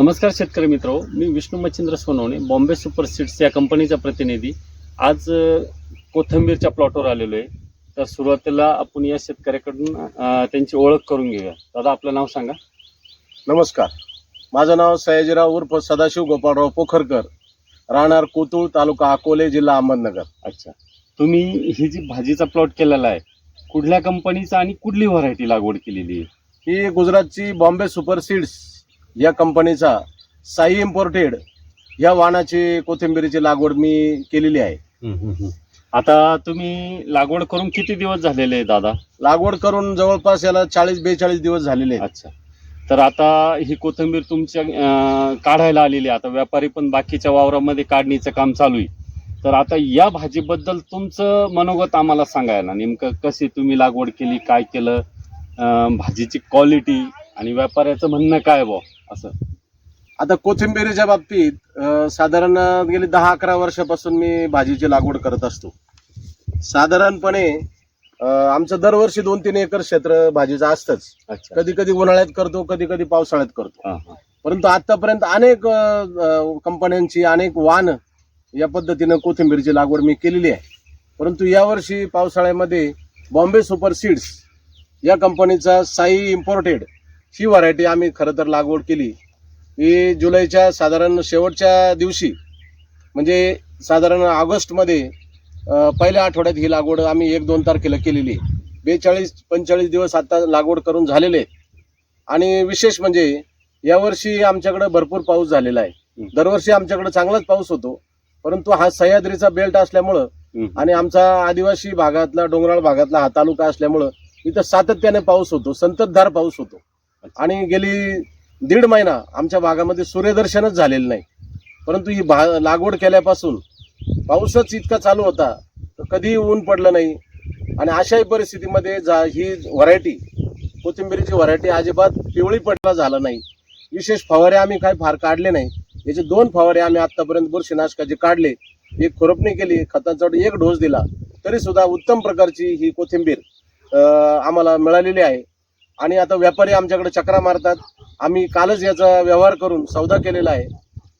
नमस्कार शेतकरी मित्र मी विष्णू मच्छिंद्र सोनवणे बॉम्बे सुपर सीड्स या कंपनीचा प्रतिनिधी. आज कोथिंबीरच्या प्लॉटवर आलेलो आहे. तर सुरुवातीला आपण या शेतकऱ्याकडून त्यांची ओळख करून घेऊया. दादा आपलं नाव सांगा. नमस्कार. माझं नाव सयाजीराव उर्फ सदाशिव गोपाळराव पोखरकर राहणार कोतुळ तालुका अकोले जिल्हा अहमदनगर. अच्छा. तुम्ही ही जी भाजीचा प्लॉट केलेला आहे कुठल्या कंपनीचा आणि कुठली व्हरायटी लागवड केलेली आहे? ही गुजरातची बॉम्बे सुपर सीड्स या कंपनीचा साई इम्पोर्टेड या वाहनाची कोथिंबिरीची लागवड मी केलेली आहे. आता तुम्ही लागवड करून किती दिवस झालेले आहे दादा? लागवड करून जवळपास याला चाळीस बेचाळीस दिवस झालेले आहेत. अच्छा. तर आता ही कोथिंबीर तुमच्या अं, काढायला आलेली आहे. आता व्यापारी पण बाकीच्या वावरामध्ये काढणीचं काम चालू आहे. तर आता या भाजीबद्दल तुमचं मनोगत आम्हाला सांगाय ना नेमकं कशी तुम्ही लागवड केली काय केलं? अं, भाजीची क्वालिटी आणि व्यापाऱ्याचं म्हणणं काय बो असं. आता कोथिंबिरीच्या बाबतीत साधारण गेली दहा अकरा वर्षापासून मी भाजीची लागवड करत असतो. साधारणपणे आमचं दरवर्षी दोन तीन एकर क्षेत्र भाजीचं असतंच. कधी कधी उन्हाळ्यात करतो कधी कधी पावसाळ्यात करतो. परंतु आतापर्यंत अनेक कंपन्यांची अनेक वाहन या पद्धतीनं कोथिंबीरची लागवड मी केलेली आहे. परंतु यावर्षी पावसाळ्यामध्ये बॉम्बे सुपर सीड्स या कंपनीचा साई इम्पोर्टेड ही व्हरायटी आम्ही खरं तर लागवड केली. ही जुलैच्या साधारण शेवटच्या दिवशी म्हणजे साधारण ऑगस्टमध्ये पहिल्या आठवड्यात ही लागवड आम्ही एक दोन तारखेला केलेली. आहे बेचाळीस पंचेचाळीस दिवस आता लागवड करून झालेले. आहेत आणि विशेष म्हणजे यावर्षी आमच्याकडे भरपूर पाऊस झालेला आहे. दरवर्षी आमच्याकडे चांगलाच पाऊस होतो. परंतु हा सह्याद्रीचा बेल्ट असल्यामुळं. आणि आमचा आदिवासी भागातला डोंगराळ भागातला हा तालुका असल्यामुळं इथं सातत्याने पाऊस होतो संततधार पाऊस होतो. आणि गेली दीड महिना आमच्या भागामध्ये सूर्यदर्शनच झालेलं नाही. परंतु ही भा लागवड केल्यापासून पाऊसच इतका चालू होता तर कधीही ऊन पडलं नाही. आणि अशाही परिस्थितीमध्ये जा ही व्हरायटी कोथिंबीरीची व्हरायटी अजिबात पिवळी पडला झाला नाही. विशेष फवारे आम्ही काय फार काढले नाही. याचे दोन फवारे आम्ही आत्तापर्यंत बुरशीनाशकाचे काढले. एक खुरपणी केली खतांचा एक डोस दिला. तरी सुद्धा उत्तम प्रकारची ही कोथिंबीर आम्हाला मिळालेली आहे. आणि आता व्यापारी आमच्याकडे चक्रा मारतात. आम्ही कालच याचा व्यवहार करून सौदा केलेला आहे.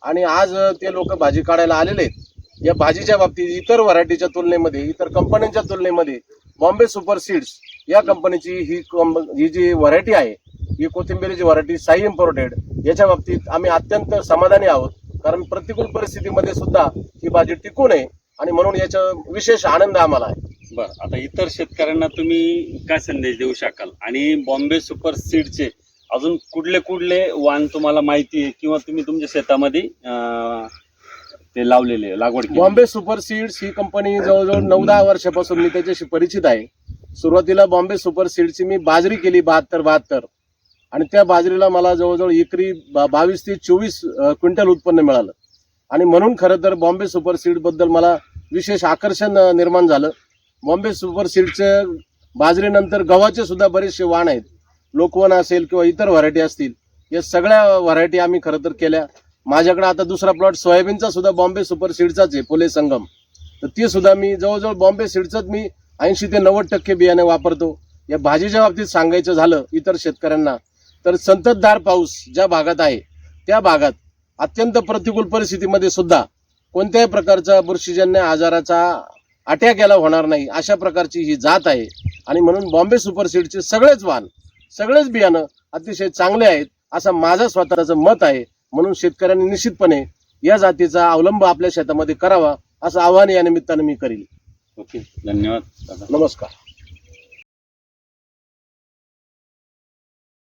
आणि आज ते लोक भाजी काढायला आलेले आहेत. या भाजीच्या बाबतीत इतर व्हरायटीच्या तुलनेमध्ये इतर कंपन्यांच्या तुलनेमध्ये बॉम्बे सुपर सीड्स या कंपनीची ही कंप- ही जी व्हरायटी आहे ही कोथिंबीरीची व्हरायटी साई इम्पोर्टेड याच्या बाबतीत आम्ही अत्यंत समाधानी आहोत. कारण प्रतिकूल परिस्थितीमध्ये सुद्धा ही भाजी टिकू नये आणि म्हणून याचा विशेष आनंद आम्हाला आहे. बरं आता इतर शेतकऱ्यांना तुम्ही काय संदेश देऊ शकाल? आणि बॉम्बे सुपर सीडचे अजून कुठले कुठले वाण तुम्हाला माहिती आहे? किंवा तुम्ही तुमच्या शेतामध्ये अं, ते लावलेले लागवड केली बॉम्बे सुपर सीड्स ही कंपनी जवळजवळ नऊ दहा वर्षापासून मी त्याच्याशी परिचित आहे. सुरुवातीला बॉम्बे सुपर सीड्सची मी बाजरी केली बहात्तर बहात्तर. आणि त्या बाजरीला मला जवळजवळ एकरी बा- बावीस ते चोवीस अ, क्विंटल उत्पन्न मिळालं. आणि म्हणून खरं तर बॉम्बे सुपर सीडबद्दल मला विशेष आकर्षण अ, निर्माण झालं. बॉम्बे सुपर सीडचं बाजरीनंतर गव्हाचे सुद्धा बरेचसे वाण आहेत. लोकवन असेल किंवा इतर व्हरायटी असतील या सगळ्या व्हरायटी आम्ही खरं तर केल्या. माझ्याकडे आता दुसरा प्लॉट सोयाबीनचा सुद्धा बॉम्बे सुपर सीडचाच आहे फुले संगम. तर ते सुद्धा मी जवळजवळ बॉम्बे सीडचंच मी ऐंशी ते नव्वद टक्के बियाणे वापरतो. या भाजीच्या बाबतीत सांगायचं झालं इतर शेतकऱ्यांना तर संततधार पाऊस ज्या भागात आहे त्या भागात अत्यंत प्रतिकूल परिस्थितीमध्ये सुद्धा कोणत्याही प्रकारचा बुरशीजन्य आजाराचा अटॅक याला होणार नाही अशा प्रकारची ही जात आहे. आणि म्हणून बॉम्बे सुपर सीडचे सगळेच वाहन सगळेच बियाणं अतिशय चांगले आहेत असं माझं स्वतःचं मत आहे. म्हणून शेतकऱ्यांनी निश्चितपणे या जातीचा अवलंब आपल्या शेतामध्ये करावा असं आवाहन या निमित्तानं मी करील ओके धन्यवाद दादा. नमस्कार.